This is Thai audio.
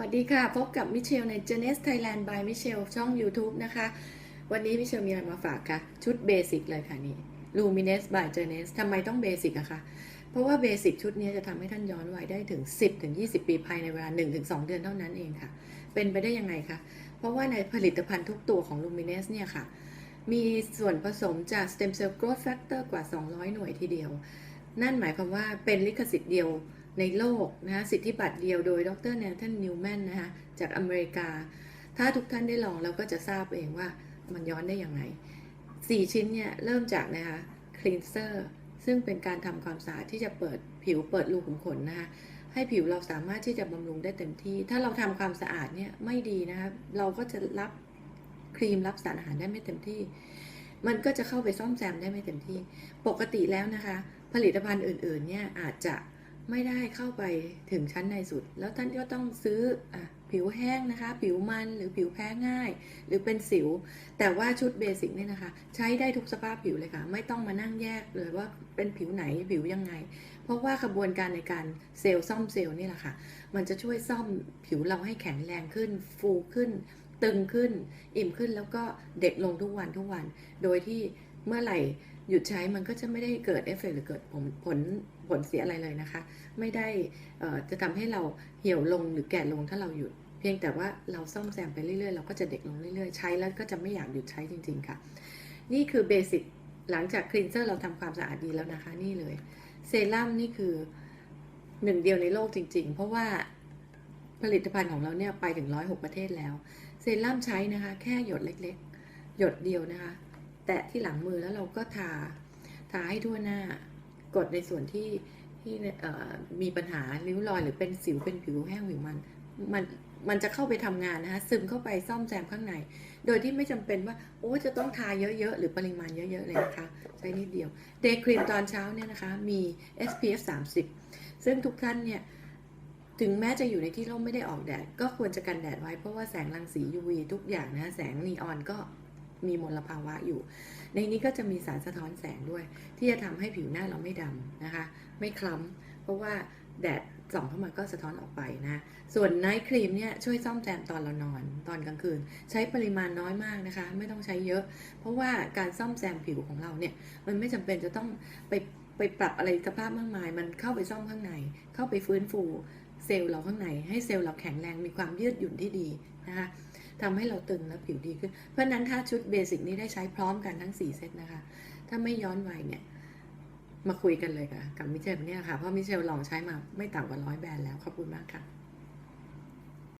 วัสดีค่ะ พบกับมิเชลใน j e n e s Thailand by มิเชลช่อง YouTube นะคะ วันนี้มิเชลมีอะไรมาฝากค่ะชุดเบสิกเลยค่ะนี่ Luminous by j e n e s ทำไมต้องเบสิกอะคะ เพราะว่าเบสิกชุดนี้จะทำให้ท่านย้อนวัยได้ถึง 10 ถึง 20 ปีภายในเวลา 1-2 เดือนเท่านั้นเองค่ะ เป็นไปได้ยังไงคะ เพราะว่าในผลิตภัณฑ์ทุกตัวของ Luminous เนี่ยค่ะ มีส่วนผสมจาก Stem Cell Growth Factor กว่า 200 หน่วยทีเดียว นั่นหมายความว่าเป็นลิขสิทธิ์เดียว ในโลกนะคะสิทธิบัตรเดียวโดยดรเนลทันนิวแมนนะคะจากอเมริกา ถ้าทุกท่านได้ลองเราก็จะทราบเองว่ามันย้อนได้อย่างไร4 ชิ้นเนี่ยเริ่มจากนะคะคลีนเซอร์ซึ่งเป็นการทำความสะอาดที่จะเปิดผิวเปิดรูขุมขนนะคะให้ผิวเราสามารถที่จะบำรุงได้เต็มที่ ถ้าเราทำความสะอาดเนี่ยไม่ดีนะคะเราก็จะรับครีมรับสารอาหารได้ไม่เต็มที่ มันก็จะเข้าไปซ่อมแซมได้ไม่เต็มที่ ปกติแล้วนะคะ ผลิตภัณฑ์อื่นๆเนี่ยอาจจะ ไม่ได้เข้าไปถึงชั้นในสุด แล้วท่านก็ต้องซื้ออผิวแห้งนะคะ ผิวมันหรือผิวแพ้ง่าย หรือเป็นสิว แต่ว่าชุดเบสิกเนี่ยนะคะ ใช้ได้ทุกสภาพผิวเลยค่ะ ไม่ต้องมานั่งแยกเลยว่าเป็นผิวไหนผิวยังไง เพราะว่ากระบวนการในการเซลล์ซ่อมเซลล์นี่แหละค่ะ มันจะช่วยซ่อมผิวเราให้แข็งแรงขึ้น ฟูขึ้น ตึงขึ้น อิ่มขึ้นแล้วก็เด็กลงทุกวันทุกวัน โดยที่เมื่อไหร่ หยุดใช้มันก็จะไม่ได้เกิดเอฟเฟกต์หรือเกิดผลผลผลเสียอะไรเลยนะคะ ไม่ได้จะทำให้เราเหี่ยวลงหรือแก่ลงถ้าเราหยุด เพียงแต่ว่าเราซ่อมแซมไปเรื่อยๆ เราก็จะเด็กลงเรื่อยๆ ใช้แล้วก็จะไม่อยากหยุดใช้จริง ๆค่ะ นี่คือเบสิกหลังจากคลีนเซอร์เราทำความสะอาดดีแล้วนะคะ นี่เลยเซรั่มนี่คือหนึ่งเดียวในโลกจริง ๆ เพราะว่าผลิตภัณฑ์ของเราเนี่ยไปถึงร้อยหกประเทศแล้ว เซรั่มใช้นะคะ แค่หยดเล็กๆ หยดเดียวนะคะ แตะที่หลังมือแล้วเราก็ทา ทาให้ทั่วหน้ากดในส่วนที่ที่มีปัญหาริ้วรอยหรือเป็นสิวเป็นผิวแห้งผิวมันมันมันจะเข้าไปทำงานนะคะซึมเข้าไปซ่อมแซมข้างใน โดยที่ไม่จำเป็นว่า โอ้จะต้องทาเยอะๆ หรือปริมาณเยอะๆ เลยนะคะ ใช้นิดเดียวเดย์ครีมตอนเช้าเนี่ยนะคะ มี SPF 30 ซึ่งทุกท่านเนี่ย ถึงแม้จะอยู่ในที่ร่มไม่ได้ออกแดด ก็ควรจะกันแดดไว้เพราะว่าแสงรังสี UV ทุกอย่างนะ แสงนีออนก็ มีมลภาวะอยู่ ในนี้ก็จะมีสารสะท้อนแสงด้วย ที่จะทำให้ผิวหน้าเราไม่ดำนะคะ ไม่คล้ำเพราะว่าแดดส่องเข้ามาก็สะท้อนออกไปนะ ส่วนไนท์ครีมเนี่ยช่วยซ่อมแซมตอนเรานอน ตอนกลางคืน ใช้ปริมาณน้อยมากนะคะ ไม่ต้องใช้เยอะ เพราะว่าการซ่อมแซมผิวของเราเนี่ย มันไม่จำเป็นจะต้องไปไปปรับอะไรสภาพมากมาย มันเข้าไปซ่อมข้างใน เข้าไปฟื้นฟูเซลล์เราข้างใน ให้เซลล์เราแข็งแรงมีความยืดหยุ่นที่ดีนะคะ ทำให้เราตึงและผิวดีขึ้น เพราะฉะนั้นถ้าชุดเบสิกนี้ได้ใช้พร้อมกันทั้ง 4 เซตนะคะ ถ้าไม่ย้อนวัยเนี่ย มาคุยกันเลยค่ะ กับมิเชลเนี่ยค่ะ เพราะมิเชลลองใช้มาไม่ต่ำกว่าร้อยแบรนด์แล้ว ขอบคุณมากค่ะ